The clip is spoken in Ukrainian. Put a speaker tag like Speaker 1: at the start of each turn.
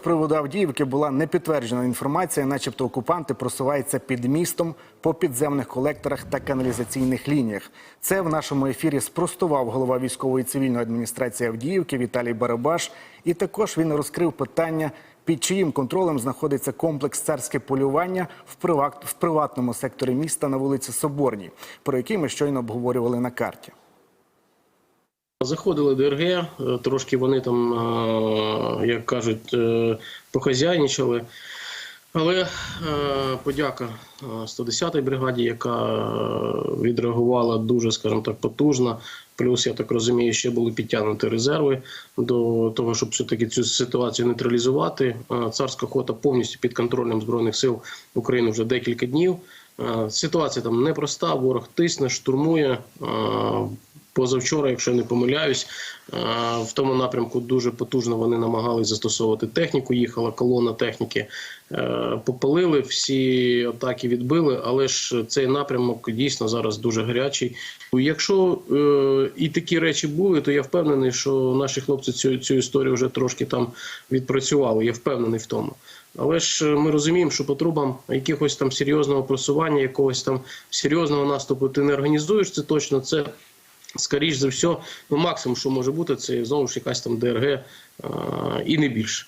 Speaker 1: приводу Авдіївки була непідтверджена інформація, начебто окупанти просуваються під містом по підземних колекторах та каналізаційних лініях. Це в нашому ефірі спростував голова військової цивільної адміністрації Авдіївки Віталій Барабаш. І також він розкрив питання, під чиїм контролем знаходиться комплекс царське полювання в, приват... в приватному секторі міста на вулиці Соборній, про який ми щойно обговорювали на карті.
Speaker 2: Заходили ДРГ, е, трошки вони там, е, як кажуть, е, похазяйничали. Але подяка е, 110-й бригаді, яка відреагувала дуже, скажімо так, потужно. Плюс, я так розумію, ще були підтягнуті резерви до того, щоб все-таки цю ситуацію нейтралізувати. Царська хота повністю під контролем Збройних сил України вже декілька днів. Ситуація там непроста, ворог тисне, штурмує. Позавчора, якщо не помиляюсь, в тому напрямку дуже потужно вони намагались застосовувати техніку. Їхала колона техніки, е, попалили, всі атаки відбили, але ж цей напрямок дійсно зараз дуже гарячий. Якщо е, і такі речі були, то я впевнений, що наші хлопці цю, цю історію вже трошки там відпрацювали. Я впевнений в тому. Але ж е, ми розуміємо, що по трубам якогось там серйозного просування, якогось там серйозного наступу ти не організуєш. Це точно це. Скоріш за все, ну максимум, що може бути, це знову ж якась там ДРГ і не більше.